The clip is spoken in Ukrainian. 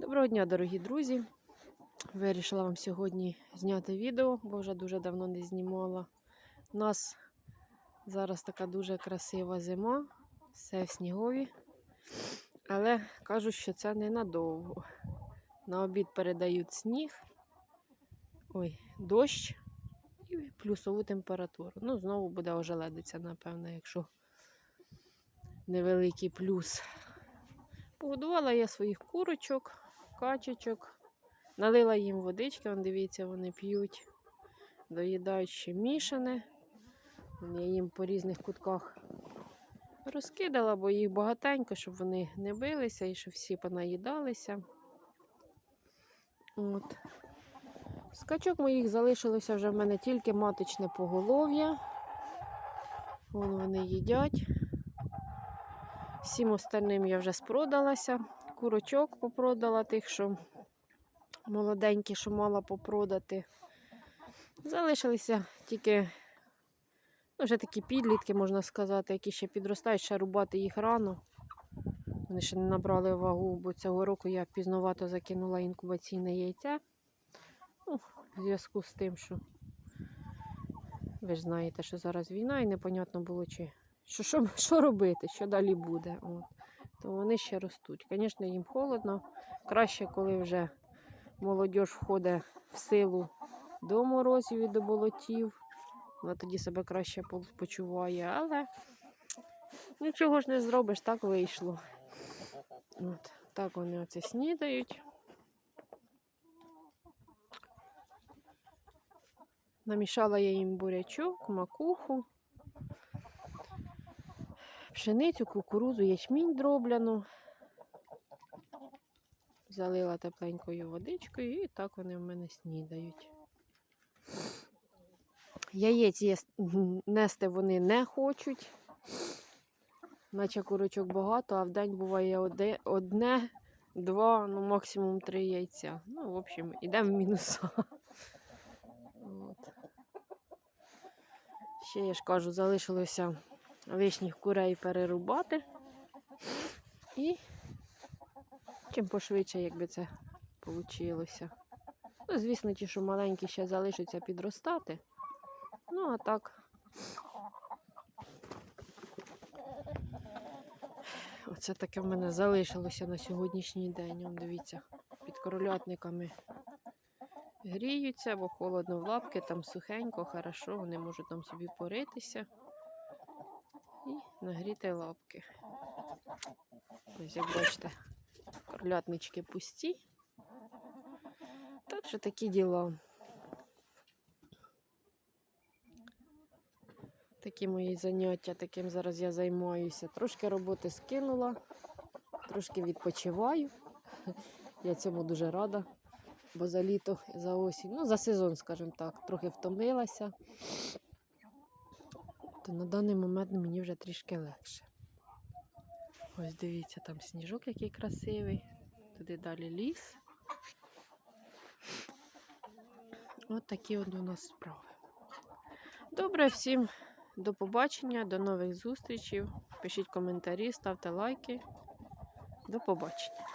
Доброго дня, дорогі друзі! Вирішила вам сьогодні зняти відео, бо вже дуже давно не знімала. У нас зараз така дуже красива зима, все в снігові. Але кажуть, що це ненадовго. На обід передають сніг, ой, дощ і плюсову температуру. Ну, знову буде ожеледиця, напевно, якщо невеликий плюс. Погодувала я своїх курочок, качечок, налила їм водички, вон, дивіться, вони п'ють, доїдають ще мішане. Я їм по різних кутках розкидала, бо їх багатенько, щоб вони не билися і щоб всі понаїдалися. От. З качок моїх залишилося вже в мене тільки маточне поголов'я. Вон вони їдять. Всім остальним я вже спродалася. Курочок попродала тих, що молоденькі, що мала попродати. Залишилися тільки ну, вже такі підлітки, можна сказати, які ще підростають, ще рубати їх рано. Вони ще не набрали вагу, бо цього року я пізновато закинула інкубаційне яйце. Ну, в зв'язку з тим, що ви ж знаєте, що зараз війна і непонятно було, чи що, що, що робити, що далі буде. От. То вони ще ростуть. Звісно, їм холодно. Краще, коли вже молодь входить в силу до морозів і до болотів. Вона тоді себе краще почуває, але нічого ж не зробиш, так вийшло. От, так вони оце снідають. Намішала я їм бурячок, макуху, пшеницю, кукурузу, ячмінь дробляну. Залила тепленькою водичкою і так вони в мене снідають. Яєць є, нести вони не хочуть. Наче курочок багато, а в день буває одне, два, ну максимум три яйця. Ну, в общем, йдемо в мінуса. Ще я ж кажу, залишилося лишніх курей перерубати. І чим пошвидше, якби це вийшло. Ну, звісно, ті, що маленькі ще залишаться підростати. Ну, а так. Оце таке в мене залишилося на сьогоднішній день. Он, дивіться, під королятниками гріються, бо холодно в лапки, там сухенько, хорошо, вони можуть там собі поритися і нагріти лапки. Ось, як бачите, корлятнички пусті. Так що такі діла. Такі мої заняття, таким зараз я займаюся. Трошки роботи скинула, трошки відпочиваю. Я цьому дуже рада, бо за літо, за осінь, ну за сезон, скажімо так, трохи втомилася. То на даний момент мені вже трішки легше. Ось дивіться, там сніжок який красивий. Туди далі ліс. От такі от у нас справи. Добре, всім до побачення, до нових зустрічей. Пишіть коментарі, ставте лайки. До побачення.